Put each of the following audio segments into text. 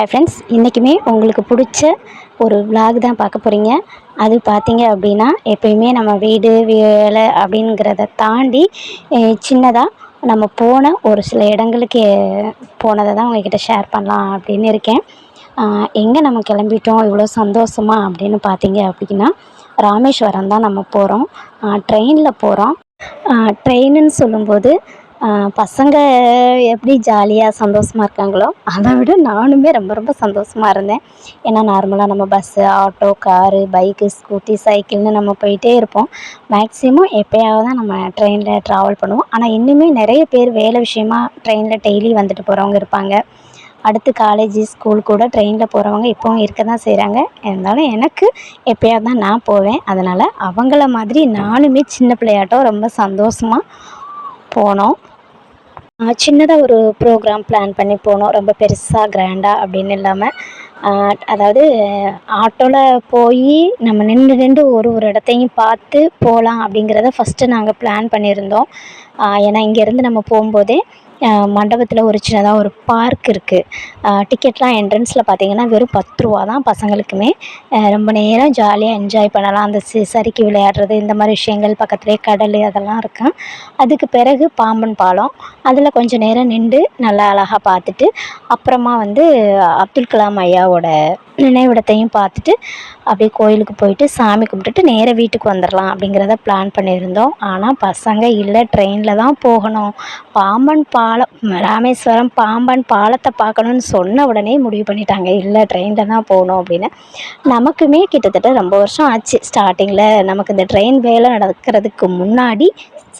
Hi friends இன்றைக்குமே உங்களுக்கு பிடிச்ச ஒரு vlog தான் பார்க்க போகிறீங்க அது பார்த்தீங்க அப்படின்னா எப்பயுமே நம்ம வீடு வேலை அப்படிங்கிறத தாண்டி சின்னதாக நம்ம போன ஒரு சில இடங்களுக்கு போனதை தான் உங்ககிட்ட ஷேர் பண்ணலாம் அப்படின்னு இருக்கேன். எங்கே நம்ம கிளம்பிட்டோம் இவ்வளோ சந்தோஷமா அப்படின்னு பார்த்தீங்க அப்படின்னா ராமேஸ்வரம் தான் நம்ம போகிறோம் ட்ரெயினில் போகிறோம் ட்ரெயினுன்னு சொல்லும்போது பசங்க எப்படி ஜாலியாக சந்தோஷமாக இருக்காங்களோ அதை விட நானுமே ரொம்ப ரொம்ப சந்தோஷமாக இருந்தேன். ஏன்னா நார்மலாக நம்ம bus auto car bike scooty சைக்கிள்னு நம்ம போயிட்டே இருப்போம். மேக்ஸிமம் எப்போயாவது தான் நம்ம ட்ரெயினில் ட்ராவல் பண்ணுவோம். ஆனால் இன்னுமே நிறைய பேர் வேலை விஷயமா ட்ரெயினில் டெய்லி வந்துட்டு போகிறவங்க இருப்பாங்க. அடுத்து காலேஜு ஸ்கூல் கூட ட்ரெயினில் போகிறவங்க இப்போவும் இருக்க தான் செய்கிறாங்க இருந்தாலும் எனக்கு எப்போயாவது தான் நான் போவேன். அதனால் அவங்கள மாதிரி நானுமே சின்ன பிள்ளையாட்டம் ரொம்ப சந்தோஷமாக போனோம். சின்னதாக ஒரு ப்ரோக்ராம் பிளான் பண்ணி போனோம். ரொம்ப பெருசாக கிராண்டாக அப்படின்னு இல்லாமல் அதாவது ஆட்டோவில் போய் நம்ம நின்று நின்று ஒரு ஒரு இடத்தையும் பார்த்து போகலாம் அப்படிங்கிறத ஃபஸ்ட்டு நாங்கள் பிளான் பண்ணியிருந்தோம். ஏன்னா இங்கேருந்து நம்ம போகும்போதே மண்டபத்தில் ஒரு சின்னதாக ஒரு பார்க் இருக்குது டிக்கெட்லாம் என்ட்ரன்ஸில் பார்த்தீங்கன்னா வெறும் பத்து ரூபா தான் பசங்களுக்குமே. ரொம்ப நேரம் ஜாலியாக என்ஜாய் பண்ணலாம். அந்த சரிக்கு சறுக்கி விளையாடுறது இந்த மாதிரி விஷயங்கள் பக்கத்துலேயே கடல் அதெல்லாம் இருக்கும். அதுக்கு பிறகு பாம்பன் பாலம். அதில் கொஞ்சம் நேரம் நின்று நல்லா அழகாக பார்த்துட்டு அப்புறமா வந்து அப்துல் கலாம் ஐயாவோட நினைவிடத்தையும் பார்த்துட்டு அப்படியே கோயிலுக்கு போயிட்டு சாமி கும்பிட்டுட்டு நேராக வீட்டுக்கு வந்துடலாம் அப்படிங்கிறத பிளான் பண்ணியிருந்தோம். ஆனால் பசங்க இல்லை ட்ரெயினில் தான் போகணும். பாம்பன் பா பாலம். ராமேஸ்வரம் பாம்பன் பாலத்தை பார்க்கணுன்னு சொன்ன உடனே முடிவு பண்ணிட்டாங்க. இல்லை ட்ரெயினில் தான் போகணும் அப்படின்னு. நமக்குமே கிட்டத்தட்ட ரொம்ப வருஷம் ஆச்சு ஸ்டார்டிங்கில் நமக்கு இந்த ட்ரெயின் வேலை நடக்கிறதுக்கு முன்னாடி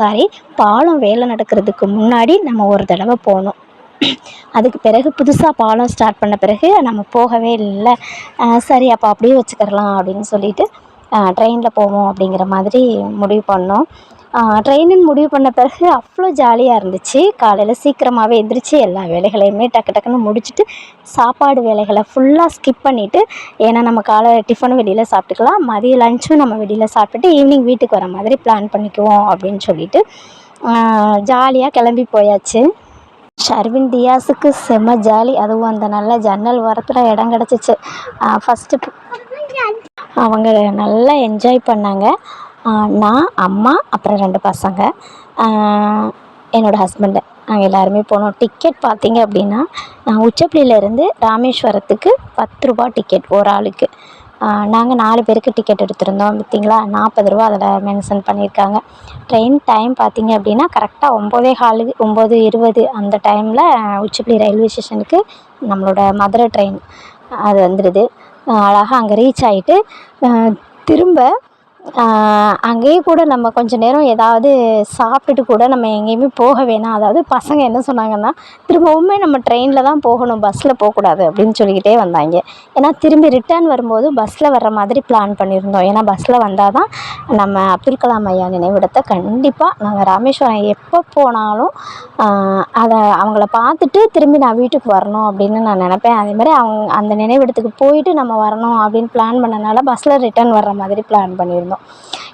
சாரி பாலம் வேலை நடக்கிறதுக்கு முன்னாடி நம்ம ஒரு தடவை போனோம். அதுக்கு பிறகு புதுசாக பாலம் ஸ்டார்ட் பண்ண பிறகு நம்ம போகவே இல்லை. சரி அப்போ அப்படியே வச்சுக்கிறலாம் அப்படின்னு சொல்லிட்டு ட்ரெயினில் போவோம் அப்படிங்கிற மாதிரி முடிவு பண்ணோம். ட்ரெயினுன்னு முடிவு பண்ண பிறகு அவ்வளோ ஜாலியாக இருந்துச்சு. காலையில் சீக்கிரமாகவே எந்திரிச்சு எல்லா வேலைகளையுமே டக்கு டக்குன்னு முடிச்சுட்டு சாப்பாடு வேலைகளை ஃபுல்லாக ஸ்கிப் பண்ணிவிட்டு ஏன்னா நம்ம காலை டிஃபனும் வெளியில் சாப்பிட்டுக்கலாம். மதிய லஞ்சும் நம்ம வெளியில் சாப்பிட்டுட்டு ஈவினிங் வீட்டுக்கு வர மாதிரி பிளான் பண்ணிக்குவோம் அப்படின்னு சொல்லிட்டு ஜாலியாக கிளம்பி போயாச்சு. ஷர்வின் தியாஸுக்கு செம்ம ஜாலி அதுவும் அந்த நல்ல ஜன்னல் ஓரத்தில் இடம் கிடச்சிச்சு. ஃபஸ்ட்டு அவங்க நல்லா என்ஜாய் பண்ணாங்க. நான் அம்மா அப்புறம் ரெண்டு பசங்க. என்னோடய ஹஸ்பண்டு நாங்கள் எல்லாருமே போனோம். டிக்கெட் பார்த்தீங்க அப்படின்னா உச்சப்பிள்ளையிலேருந்து ராமேஸ்வரத்துக்கு பத்து ரூபா டிக்கெட் ஒரு ஆளுக்கு. நாங்கள் நாலு பேருக்கு டிக்கெட் எடுத்திருந்தோம் பார்த்தீங்களா? நாற்பது ரூபா அதில் மென்ஷன் பண்ணியிருக்காங்க. ட்ரெயின் டைம் பார்த்தீங்க அப்படின்னா கரெக்டாக ஒம்போதே காலு ஒம்பது இருபது அந்த டைமில் உச்சிப்பிள்ளை ரயில்வே ஸ்டேஷனுக்கு நம்மளோட மதுரை ட்ரெயின் அது வந்துடுது அழகாக அங்கே ரீச் ஆகிட்டு திரும்ப அங்கேயே கூட நம்ம கொஞ்சம் நேரம் ஏதாவது சாப்பிட்டுட்டு கூட நம்ம எங்கேயுமே போக வேணாம். அதாவது பசங்க என்ன சொன்னாங்கன்னா திரும்பவுமே நம்ம ட்ரெயினில் தான் போகணும் பஸ்ஸில் போகக்கூடாது அப்படின்னு சொல்லிக்கிட்டே வந்தாங்க. ஏன்னா திரும்பி ரிட்டர்ன் வரும்போது பஸ்ஸில் வர்ற மாதிரி பிளான் பண்ணியிருந்தோம். ஏன்னா பஸ்ஸில் வந்தால் தான் நம்ம அப்துல் கலாம் ஐயா நினைவிடத்தை கண்டிப்பாக நாங்கள் ராமேஸ்வரம் எப்போ போனாலும் அதை அவங்கள பார்த்துட்டு திரும்பி நான் வீட்டுக்கு வரணும் அப்படின்னு நான் நினப்பேன். அதேமாதிரி அவங்க அந்த நினைவிடத்துக்கு போயிட்டு நம்ம வரணும் அப்படின்னு பிளான் பண்ணனால பஸ்ஸில் ரிட்டர்ன் வர்ற மாதிரி பிளான் பண்ணியிருந்தோம். இருந்தோம்.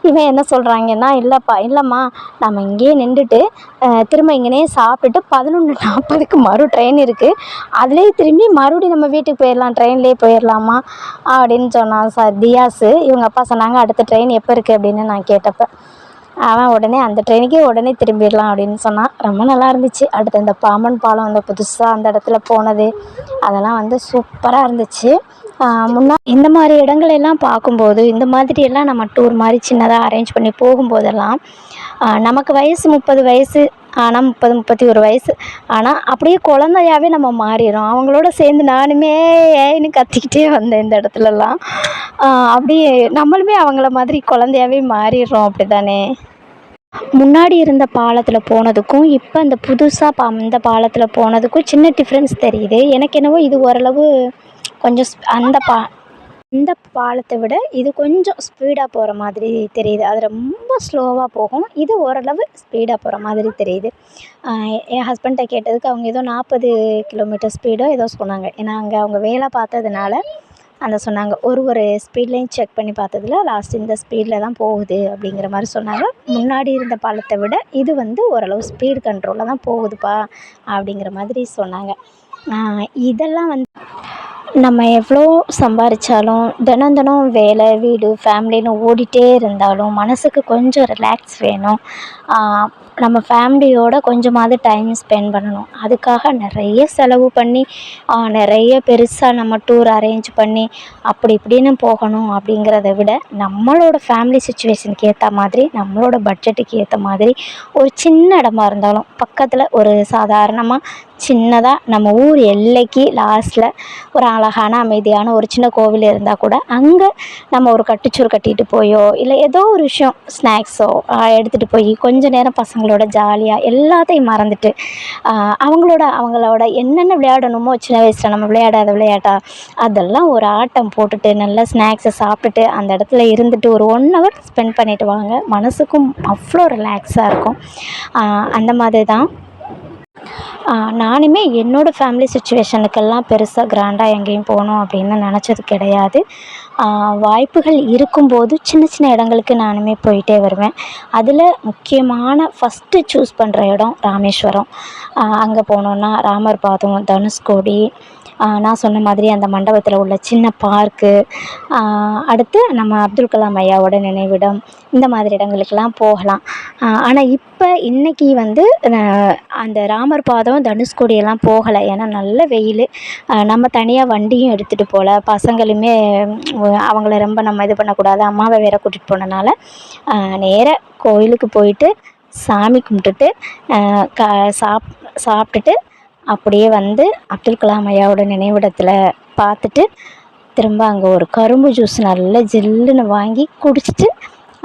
இவன் என்ன சொல்கிறாங்கன்னா இல்லைப்பா இல்லைம்மா நம்ம இங்கேயே நின்றுட்டு திரும்ப இங்கேனே சாப்பிட்டுட்டு பதினொன்று நாற்பதுக்கு மறு ட்ரெயின் இருக்குது அதுலேயே திரும்பி மறுபடியும் நம்ம வீட்டுக்கு போயிடலாம் ட்ரெயின்லேயே போயிடலாமா அப்படின்னு சொன்னான் சார் தியாஸு இவங்க அப்பா சொன்னாங்க அடுத்த ட்ரெயின் எப்போ இருக்குது அப்படின்னு நான் கேட்டப்போ அவன் உடனே அந்த ட்ரெயினுக்கே உடனே திரும்பிடலாம் அப்படின்னு சொன்னான் ரொம்ப நல்லா இருந்துச்சு. அடுத்து இந்த பாம்பன் பாலம் அந்த புதுசாக அந்த இடத்துல போனது. அதெல்லாம் வந்து சூப்பராக இருந்துச்சு. முன்னா இந்த மாதிரி இடங்களெல்லாம் பார்க்கும்போது இந்த மாதிரியெல்லாம் நம்ம டூர் மாதிரி சின்னதாக அரேஞ்ச் பண்ணி போகும்போதெல்லாம் நமக்கு வயசு முப்பது வயசு ஆனால் முப்பது முப்பத்தி ஒரு வயசு ஆனால் அப்படியே குழந்தையாவே நம்ம மாறிடும் அவங்களோட சேர்ந்து நானுமே ஏன்னு கத்திக்கிட்டே வந்தேன் இந்த இடத்துலலாம். அப்படியே நம்மளுமே அவங்கள மாதிரி குழந்தையாவே மாறிடுறோம் அப்படி தானே முன்னாடி இருந்த பாலத்தில் போனதுக்கும் இப்போ இந்த புதுசாக பா இந்த பாலத்தில் போனதுக்கும் சின்ன டிஃப்ரென்ஸ் தெரியுது. எனக்கு என்னவோ இது ஓரளவு கொஞ்சம் அந்த பா இந்த பாலத்தை விட இது கொஞ்சம் ஸ்பீடாக போகிற மாதிரி தெரியுது. அது ரொம்ப ஸ்லோவாக போகும். இது ஓரளவு ஸ்பீடாக போகிற மாதிரி தெரியுது. என் ஹஸ்பண்ட்டை கேட்டதுக்கு அவங்க ஏதோ நாற்பது கிலோமீட்டர் ஸ்பீடோ ஏதோ சொன்னாங்க. ஏன்னா அங்கே அவங்க வேலை பார்த்ததுனால அந்த சொன்னாங்க. ஒரு ஒரு ஸ்பீட்லேயும் செக் பண்ணி பார்த்ததுல லாஸ்ட் இந்த ஸ்பீடில் தான் போகுது அப்படிங்கிற மாதிரி சொன்னாங்க. முன்னாடி இருந்த பாலத்தை விட இது வந்து ஓரளவு ஸ்பீடு கண்ட்ரோலில் தான் போகுதுப்பா அப்படிங்கிற மாதிரி சொன்னாங்க. இதெல்லாம் வந்து நம்ம எவ்வளோ சம்பாதிச்சாலும் தினம் தினம் வேலை வீடு ஃபேமிலின்னு ஓடிட்டே இருந்தாலும் மனதுக்கு கொஞ்சம் ரிலாக்ஸ் வேணும். நம்ம ஃபேமிலியோடு கொஞ்சமாவது டைம் ஸ்பெண்ட் பண்ணணும். அதுக்காக நிறைய செலவு பண்ணி நிறைய பெருசாக நம்ம டூர் அரேஞ்ச் பண்ணி அப்படி இப்படின்னு போகணும் அப்படிங்கிறத விட நம்மளோட ஃபேமிலி சுச்சுவேஷனுக்கு ஏற்ற மாதிரி நம்மளோட பட்ஜெட்டுக்கு ஏற்ற மாதிரி ஒரு சின்ன இடமா இருந்தாலும் பக்கத்தில் ஒரு சாதாரணமாக சின்னதாக நம்ம ஊர் எல்லைக்கு லாஸ்ட்டில் ஒரு அழகான அமைதியான ஒரு சின்ன கோவில் இருந்தால் கூட அங்கே நம்ம ஒரு கட்டுச்சோறு கட்டிட்டு போயோ இல்லை ஏதோ ஒரு விஷயம் ஸ்நாக்ஸோ எடுத்துகிட்டு போய் கொஞ்ச நேரம் பசங்க அவங்களோட ஜாலியாக எல்லாத்தையும் மறந்துட்டு அவங்களோட அவங்களோட என்னென்ன விளையாடணுமோ சின்ன வயசில் நம்ம விளையாடாத விளையாட்டா அதெல்லாம் ஒரு ஆட்டம் போட்டுட்டு நல்லா ஸ்நாக்ஸை சாப்பிட்டுட்டு அந்த இடத்துல இருந்துட்டு ஒரு ஒன் ஹவர் ஸ்பெண்ட் பண்ணிவிட்டு வாங்க. மனதுக்கும் அவ்வளோ ரிலாக்ஸாக இருக்கும். அந்த மாதிரி தான் நானுமே என்னோடய ஃபேமிலி சுச்சுவேஷனுக்கெல்லாம் பெருசாக கிராண்டாக எங்கேயும் போகணும் அப்படின்னு நினச்சது கிடையாது. வாய்ப்புகள் இருக்கும்போது சின்ன சின்ன இடங்களுக்கு நானுமே போயிட்டே வருவேன். அதில் முக்கியமான ஃபஸ்ட்டு சூஸ் பண்ணுற இடம் ராமேஸ்வரம். அங்கே போனோன்னா ராமர் பாதம் தனுஷ்கோடி நான் சொன்ன மாதிரி அந்த மண்டபத்தில் உள்ள சின்ன பார்க்கு அடுத்து நம்ம அப்துல் கலாம் ஐயாவோட நினைவிடம் இந்த மாதிரி இடங்களுக்கெல்லாம் போகலாம். ஆனால் இப்போ இன்றைக்கி வந்து அந்த ராமர் பாதம் தனுஷ்கோடியெல்லாம் போகலை. ஏன்னா நல்ல வெயில். நம்ம தனியாக வண்டியும் எடுத்துகிட்டு போகல பசங்களுமே அவங்கள ரொம்ப நம்ம இது பண்ணக்கூடாது. அம்மாவை வேற கூட்டிகிட்டு போனனால நேராக கோயிலுக்கு போயிட்டு சாமி கும்பிட்டுட்டு க சாப் சாப்பிட்டுட்டு அப்படியே வந்து அப்துல் கலாம் ஐயாவோட நினைவிடத்தில் பார்த்துட்டு திரும்ப அங்கே ஒரு கரும்பு ஜூஸ் நல்ல ஜில்லுன்னு வாங்கி குடிச்சிட்டு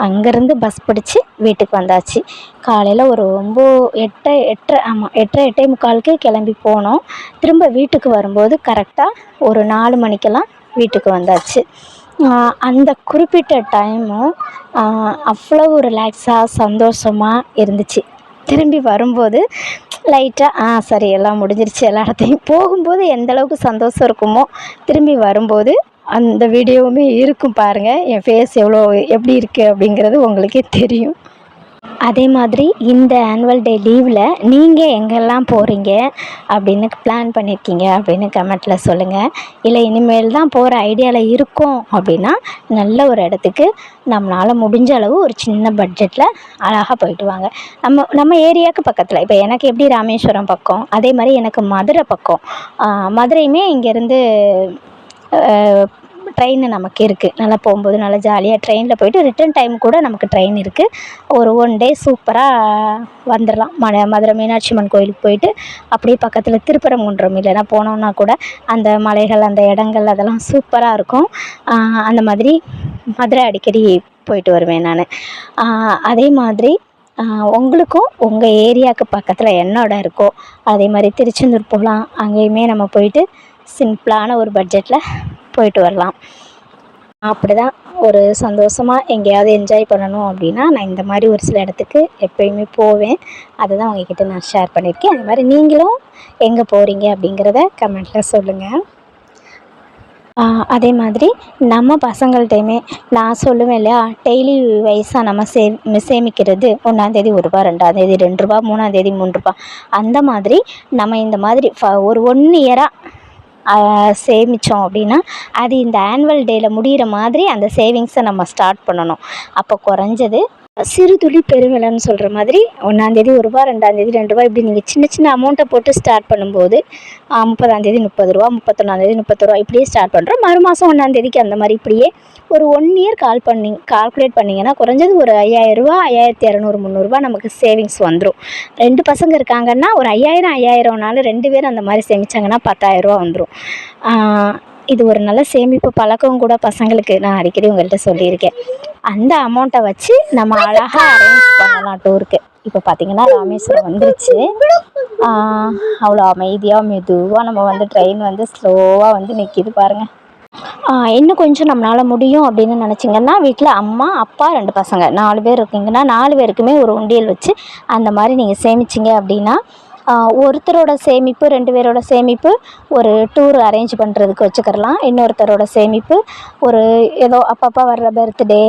அங்கேருந்து பஸ் பிடிச்சி வீட்டுக்கு வந்தாச்சு. காலையில் ஒரு ஒம்பது எட்டு எட்டரை ஆமாம் எட்டரை எட்டே முக்காலுக்கு கிளம்பி போனோம். திரும்ப வீட்டுக்கு வரும்போது கரெக்டாக ஒரு நாலு மணிக்கெல்லாம் வீட்டுக்கு வந்தாச்சு. அந்த குறிப்பிட்ட டைமும் அவ்வளோ ரிலாக்ஸாக சந்தோஷமாக இருந்துச்சு. திரும்பி வரும்போது லைட்டாக ஆ சரி எல்லாம் முடிஞ்சிருச்சு எல்லா இடத்தையும். போகும்போது எந்த அளவுக்கு சந்தோஷம் இருக்குமோ திரும்பி வரும்போது அந்த வீடியோவுமே இருக்கும் பாருங்கள் என் ஃபேஸ் எவ்வளோ எப்படி இருக்குது அப்படிங்கிறது உங்களுக்கே தெரியும். அதே மாதிரி இந்த ஆனுவல் டே லீவில் நீங்கள் எங்கெல்லாம் போகிறீங்க அப்படின்னு பிளான் பண்ணியிருக்கீங்க அப்படின்னு கமெண்ட்டில் சொல்லுங்கள் இல்லை இனிமேல் தான் போகிற ஐடியாவில் இருக்கோம் அப்படின்னா நல்ல ஒரு இடத்துக்கு நம்மளால் முடிஞ்ச அளவு ஒரு சின்ன பட்ஜெட்டில் அழகாக போயிட்டு வாங்க. நம்ம நம்ம ஏரியாவுக்கு பக்கத்தில் இப்போ எனக்கு எப்படி ராமேஸ்வரம் பக்கம் அதே மாதிரி எனக்கு மதுரை பக்கம். மதுரையுமே இங்கேருந்து ட்ரெயின் நமக்கு இருக்குது நல்லா போகும்போது நல்லா ஜாலியாக ட்ரெயினில் போயிட்டு ரிட்டர்ன் டைம் கூட நமக்கு ட்ரெயின் இருக்குது ஒரு ஒன் டே சூப்பராக வந்துடலாம் ம மதுரை மீனாட்சி அம்மன் கோயிலுக்கு போயிட்டு அப்படியே பக்கத்தில் திருப்பரங்குன்றம் இல்லைனா போனோம்னா கூட அந்த மலைகள் அந்த இடங்கள் அதெல்லாம் சூப்பராக இருக்கும். அந்த மாதிரி மதுரை அடிக்கடி போயிட்டு வருவேன் நான். அதே மாதிரி உங்களுக்கும் உங்கள் ஏரியாவுக்கு பக்கத்தில் என்ன இடம் இருக்கோ அதே மாதிரி திருச்செந்தூர் போகலாம். அங்கேயுமே நம்ம போயிட்டு சிம்பிளான ஒரு பட்ஜெட்டில் போயிட்டு வரலாம். அப்படி தான் ஒரு சந்தோஷமாக எங்கேயாவது என்ஜாய் பண்ணணும் அப்படின்னா நான் இந்த மாதிரி ஒரு சில இடத்துக்கு எப்பயுமே போவேன். அதை தான் உங்ககிட்ட நான் ஷேர் பண்ணியிருக்கேன். அது மாதிரி நீங்களும் எங்கே போகிறீங்க அப்படிங்கிறத கமெண்ட்டில் சொல்லுங்கள் அதே மாதிரி நம்ம பசங்கள்கிட்டையுமே நான் சொல்லுவேன் இல்லையா டெய்லி வயசாக நம்ம சே சேமிக்கிறது ஒன்றாந்தேதி ஒரு ரூபா ரெண்டாந்தேதி ரெண்டு ரூபா மூணாந்தேதி மூணு ரூபா. அந்த மாதிரி நம்ம இந்த மாதிரி ஃப ஒரு ஒன் இயராக சேமித்தோம் அப்படின்னா அது இந்த ஆனுவல் டேயில் முடிகிற மாதிரி அந்த சேவிங்ஸை நம்ம ஸ்டார்ட் பண்ணணும். அப்போ குறைஞ்சது சிறு துளி பெருவெள்ளம்னு சொல்கிற மாதிரி ஒன்றாந்தேதி ஒரு ரூபா ரெண்டாந்தேதி ரெண்டு ரூபா இப்படி நீங்கள் சின்ன சின்ன அமௌண்ட்டை போட்டு ஸ்டார்ட் பண்ணும்போது முப்பதாந்தேதி முப்பது ரூபா முப்பத்தொன்னாந்தேதி முப்பது ரூபா இப்படியே ஸ்டார்ட் பண்ணுறோம் மறு மாதம் ஒன்றாந்தேதிக்கு அந்த மாதிரி இப்படியே ஒரு ஒன் இயர் கால் பண்ணி கால்குலேட் பண்ணிங்கன்னா குறைஞ்சது ஒரு ஐயாயிரரூபா ஐயாயிரத்தி இரநூறு முந்நூறுரூவா நமக்கு சேவிங்ஸ் வந்துடும் ரெண்டு பசங்க இருக்காங்கன்னா ஒரு ஐயாயிரம் ஐயாயிரம்னாலும் ரெண்டு பேரும் அந்த மாதிரி சேமித்தாங்கன்னா பத்தாயிரரூவா வந்துடும் இது ஒரு நல்ல சேமிப்பு பழக்கம் கூட பசங்களுக்கு நான் அடிக்கடி உங்கள்கிட்ட சொல்லியிருக்கேன். அந்த அமௌண்ட்டை வச்சு நம்ம அழகாக அரேஞ்ச் பண்ணலாம் டூருக்கு இப்போ பார்த்தீங்கன்னா ராமேஸ்வரம் வந்துருச்சு. அவ்வளோ அமைதியாக மெதுவாக நம்ம வந்து ட்ரெயின் வந்து ஸ்லோவாக வந்து நிற்கிது பாருங்கள் இன்னும் கொஞ்சம் நம்மளால் முடியும் அப்படின்னு நினச்சிங்கன்னா வீட்டில் அம்மா அப்பா ரெண்டு பசங்க நாலு பேர் இருக்கீங்கன்னா நாலு பேருக்குமே ஒரு உண்டியல் வச்சு அந்த மாதிரி நீங்கள் சேமிச்சிங்க அப்படின்னா ஒருத்தரோட சேமிப்பு ரெண்டு பேரோட சேமிப்பு ஒரு டூர் அரேஞ்ச் பண்ணுறதுக்கு வச்சுக்கிறலாம். இன்னொருத்தரோட சேமிப்பு ஒரு ஏதோ அப்பப்போ வர்ற பர்த்டே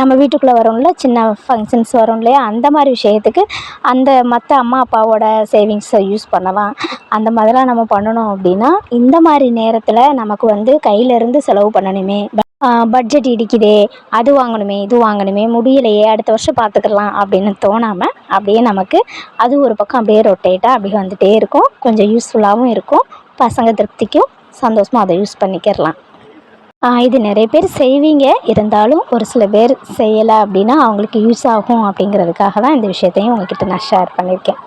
நம்ம வீட்டுக்குள்ளே வரும்ல சின்ன ஃபங்க்ஷன்ஸ் வரும் இல்லையா? அந்த மாதிரி விஷயத்துக்கு அந்த மற்ற அம்மா அப்பாவோட சேவிங்ஸை யூஸ் பண்ணலாம். அந்த மாதிரிலாம் நம்ம பண்ணணும் அப்படின்னா இந்த மாதிரி நேரத்தில் நமக்கு வந்து கையிலேருந்து செலவு பண்ணணுமே. பட்ஜெட் இடிக்குதே அது வாங்கணுமே இது வாங்கணுமே முடியலையே அடுத்த வருஷம் பார்த்துக்கலாம் அப்படின்னு தோணாமல் அப்படியே நமக்கு அது ஒரு பக்கம் அப்படியே ரொட்டேட்டாக அப்படியே வந்துகிட்டே இருக்கும். கொஞ்சம் யூஸ்ஃபுல்லாகவும் இருக்கும். பசங்க திருப்திக்கும் சந்தோஷமாக அதை யூஸ் பண்ணிக்கிடலாம் இது நிறைய பேர் செய்வீங்க. இருந்தாலும் ஒரு சில பேர் செய்யலை அப்படின்னா அவங்களுக்கு யூஸ் ஆகும் அப்படிங்கிறதுக்காக தான் இந்த விஷயத்தையும் உங்ககிட்ட நான் ஷேர் பண்ணியிருக்கேன்.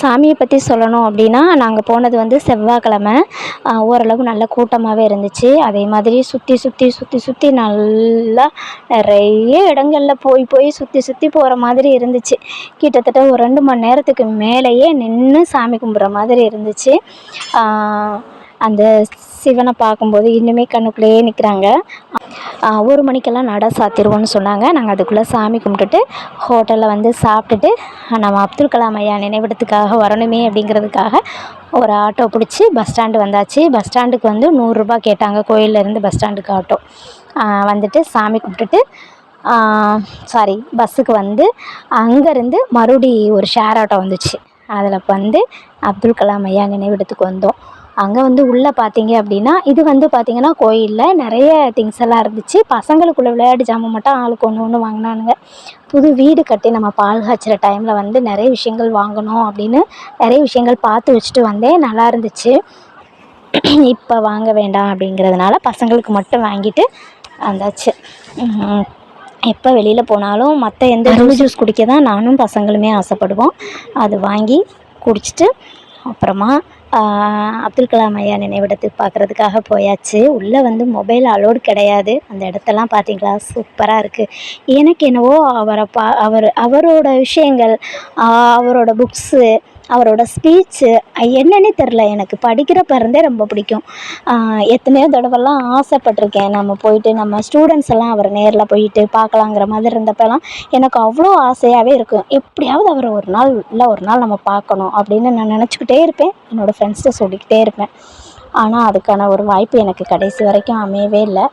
சாமியை பற்றி சொல்லணும் அப்படின்னா நாங்கள் போனது வந்து செவ்வாய்க்கிழம. ஓரளவு நல்ல கூட்டமாகவே இருந்துச்சு. அதே மாதிரி சுற்றி சுற்றி சுற்றி சுற்றி நல்லா நிறைய இடங்களில் போய் போய் சுற்றி சுற்றி போகிற மாதிரி இருந்துச்சு. கிட்டத்தட்ட ஒரு ரெண்டு மணி நேரத்துக்கு மேலேயே நின்று சாமி கும்பிட்ற மாதிரி இருந்துச்சு. அந்த சிவனை பார்க்கும்போது இன்னுமே கண்ணுக்குள்ளேயே நிற்கிறாங்க ஒரு மணிக்கெல்லாம் நட சாத்திடுவோன்னு சொன்னாங்க. நாங்கள் அதுக்குள்ளே சாமி கும்பிட்டுட்டு ஹோட்டலில் வந்து சாப்பிட்டுட்டு நம்ம அப்துல் கலாம் ஐயா நினைவிடத்துக்காக வரணுமே அப்படிங்கிறதுக்காக ஒரு ஆட்டோ பிடிச்சி பஸ் ஸ்டாண்டு வந்தாச்சு. பஸ் ஸ்டாண்டுக்கு வந்து நூறுரூபா கேட்டாங்க. கோயிலேருந்து பஸ் ஸ்டாண்டுக்கு ஆட்டோ. வந்துட்டு சாமி கும்பிட்டுட்டு சாரி பஸ்ஸுக்கு வந்து அங்கேருந்து மறுபடி ஒரு ஷேர் ஆட்டோ வந்துச்சு. அதில் வந்து அப்துல் கலாம் ஐயா நினைவிடத்துக்கு வந்தோம். அங்கே வந்து உள்ளே பார்த்தீங்க அப்படின்னா இது வந்து பார்த்தீங்கன்னா கோயிலில் நிறைய திங்ஸ் எல்லாம் இருந்துச்சு. பசங்களுக்குள்ள விளையாட்டு ஜாமான் மட்டும் ஆளுக்கு ஒன்று ஒன்று வாங்கினானுங்க. புது வீடு கட்டி நம்ம பால் காய்ச்சுற டைமில் வந்து நிறைய விஷயங்கள் வாங்கணும் அப்படின்னு நிறைய விஷயங்கள் பார்த்து வச்சுட்டு வந்தேன். நல்லா இருந்துச்சு. இப்போ வாங்க வேண்டாம் அப்படிங்கிறதுனால பசங்களுக்கு மட்டும் வாங்கிட்டு வந்தாச்சு. எப்போ வெளியில் போனாலும் மற்ற எந்த ஜூஸ் குடிக்க தான் நானும் பசங்களுமே ஆசைப்படுவோம். அது வாங்கி குடிச்சிட்டு அப்புறமா அப்துல் கலாம் ஐயா நினைவிடத்துக்கு பார்க்குறதுக்காக போயாச்சு. உள்ளே வந்து மொபைல் அலோடு கிடையாது. அந்த இடத்தெல்லாம் பார்த்தீங்களா சூப்பராக இருக்குது எனக்கு என்னவோ அவரை பா அவர் அவரோட விஷயங்கள் அவரோட புக்ஸு அவரோட ஸ்பீச்சு என்னன்னே தெரில எனக்கு படிக்கிறப்ப இருந்தே ரொம்ப பிடிக்கும். எத்தனையோ தடவைலாம் ஆசைப்பட்டிருக்கேன். நம்ம போயிட்டு நம்ம ஸ்டூடெண்ட்ஸ் எல்லாம் அவர் நேரில் போயிட்டு பார்க்கலாங்கிற மாதிரி இருந்தப்பெல்லாம் எனக்கு அவ்வளோ ஆசையாகவே இருக்கும். எப்படியாவது அவரை ஒரு நாள் இல்லை ஒரு நாள் நம்ம பார்க்கணும் அப்படின்னு நான் நினச்சிக்கிட்டே இருப்பேன். என்னோடய ஃப்ரெண்ட்ஸ்கிட்ட சொல்லிக்கிட்டே இருப்பேன். ஆனால் அதுக்கான ஒரு வாய்ப்பு எனக்கு கடைசி வரைக்கும் அமையவே இல்லை.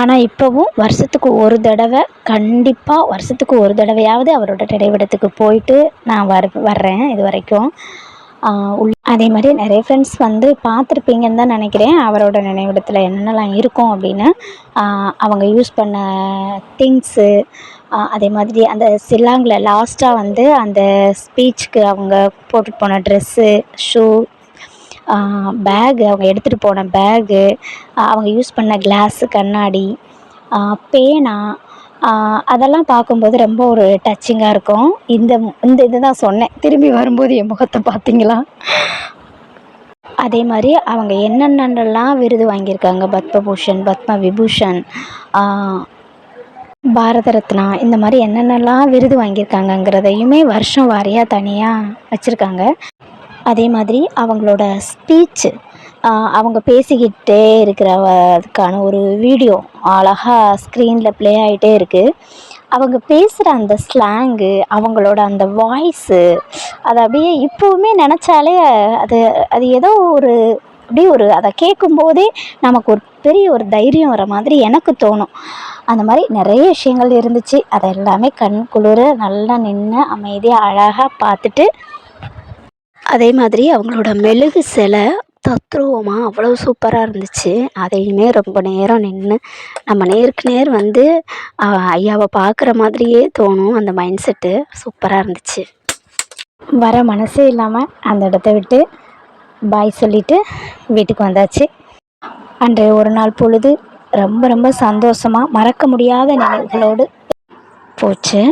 ஆனால் இப்போவும் வருஷத்துக்கு ஒரு தடவை கண்டிப்பாக வருஷத்துக்கு ஒரு தடவையாவது அவரோட நினைவிடத்துக்கு போயிட்டு நான் வர் வர்றேன் இது வரைக்கும். உள் அதே மாதிரி நிறைய ஃப்ரெண்ட்ஸ் வந்து பார்த்துருப்பீங்கன்னு தான் நினைக்கிறேன். அவரோட நினைவிடத்தில் என்னென்னலாம் இருக்கும் அப்படின்னு. அவங்க யூஸ் பண்ண திங்ஸு அதே மாதிரி அந்த சில்லாங்கில் லாஸ்ட்டாக வந்து அந்த ஸ்பீச்சுக்கு அவங்க போட்டுட்டு போன ட்ரெஸ்ஸு ஷூ பேகு அவங்க எடுத்துகிட்டு போன பேகு அவங்க யூஸ் பண்ண கிளாஸு கண்ணாடி பேனா அதெல்லாம் பார்க்கும்போது ரொம்ப ஒரு டச்சிங்காக இருக்கும். இந்த இந்த இது தான் சொன்னேன். திரும்பி வரும்போது என் முகத்தை பார்த்தீங்களா? அதே மாதிரி அவங்க என்னென்னலாம் விருது வாங்கியிருக்காங்க? பத்மபூஷன் பத்ம விபூஷன் பாரத ரத்னா இந்த மாதிரி என்னென்னலாம் விருது வாங்கியிருக்காங்கங்கிறதையுமே வருஷம் வாரியாக தனியாக வச்சுருக்காங்க. அதே மாதிரி அவங்களோட ஸ்பீச்சு அவங்க பேசிக்கிட்டே இருக்கிறதுக்கான ஒரு வீடியோ அழகாக ஸ்க்ரீனில் ப்ளே ஆகிட்டே இருக்குது அவங்க பேசுகிற அந்த ஸ்லாங்கு அவங்களோட அந்த வாய்ஸு அதை அப்படியே இப்போவுமே நினச்சாலே அது அது ஏதோ ஒரு அப்படியே ஒரு அதை கேட்கும்போதே நமக்கு ஒரு பெரிய ஒரு தைரியம் வர மாதிரி எனக்கு தோணும். அந்த மாதிரி நிறைய விஷயங்கள் இருந்துச்சு. அதை எல்லாமே கண் குளிர நல்லா நின்று அமைதியாக அழகாக பார்த்துட்டு அதே மாதிரி அவங்களோட மெழுகு சிலை தத்ரூபமாக அவ்வளோ சூப்பராக இருந்துச்சு. அதையுமே ரொம்ப நேரம் நின்று நம்ம நேருக்கு நேர் வந்து ஐயாவை பார்க்குற மாதிரியே தோணும். அந்த மைண்ட் செட்டு சூப்பராக இருந்துச்சு. வர மனசே இல்லாமல் அந்த இடத்த விட்டு பாய் சொல்லிவிட்டு வீட்டுக்கு வந்தாச்சு. அன்றைய ஒரு நாள் பொழுது ரொம்ப ரொம்ப சந்தோஷமாக மறக்க முடியாத நினைவுகளோடு போச்சு.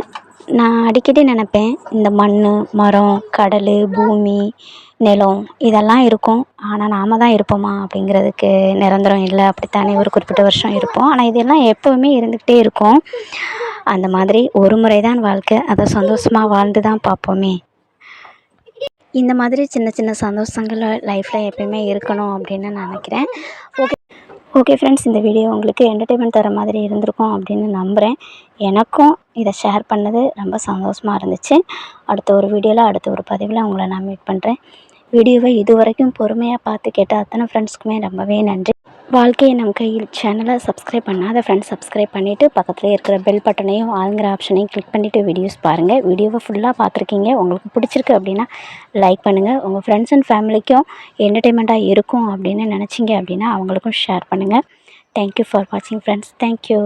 நான் அடிக்கடி நினப்பேன் இந்த மண் மரம் கடல் பூமி நிலம் இதெல்லாம் இருக்கும். ஆனால் நாம் தான் இருப்போமா அப்படிங்கிறதுக்கு நிரந்தரம் இல்லை. அப்படித்தானே ஒரு குறிப்பிட்ட வருஷம் இருப்போம். ஆனால் இதெல்லாம் எப்போவுமே இருந்துக்கிட்டே இருக்கும். அந்த மாதிரி ஒரு முறை தான் வாழ்க்கை. அதை சந்தோஷமாக வாழ்ந்து தான் பார்ப்போமே. இந்த மாதிரி சின்ன சின்ன சந்தோஷங்கள் லைஃப்பில் எப்பயுமே இருக்கணும் அப்படின்னு நினைக்கிறேன். ஓகே ஓகே ஃப்ரெண்ட்ஸ் இந்த வீடியோ உங்களுக்கு என்டர்டெயின்மெண்ட் தர மாதிரி இருந்திருக்கும் அப்படின்னு நம்புகிறேன் எனக்கும் இதை ஷேர் பண்ணது ரொம்ப சந்தோஷமாக இருந்துச்சு. அடுத்த ஒரு வீடியோவில் அடுத்த ஒரு பதிவில் உங்களை நான் மீட் பண்ணுறேன் வீடியோவை இது வரைக்கும் பொறுமையாக பார்த்து கேட்ட அத்தனை ஃப்ரெண்ட்ஸ்க்குமே ரொம்பவே நன்றி. வாழ்க்கையை நம் கையில் சேனலை சப்ஸ்கிரைப் பண்ணாத ஃப்ரெண்ட்ஸ் சப்ஸ்கிரைப் பண்ணிவிட்டு பக்கத்தில் இருக்கிற பெல் பட்டனையும் ஆளுங்கிற ஆப்ஷனையும் கிளிக் பண்ணிவிட்டு வீடியோஸ் பாருங்கள் வீடியோவை ஃபுல்லாக பார்த்துருக்கீங்க. உங்களுக்கு பிடிச்சிருக்கு அப்படின்னா லைக் பண்ணுங்கள் உங்கள் ஃப்ரெண்ட்ஸ் அண்ட் ஃபேமிலிக்கும் என்டர்டெயின்மெண்ட்டாக இருக்கும் அப்படின்னு நினச்சிங்க அப்படின்னா அவங்களுக்கும் ஷேர் பண்ணுங்கள் தேங்க்யூ ஃபார் வாட்சிங் ஃப்ரெண்ட்ஸ் தேங்க்யூ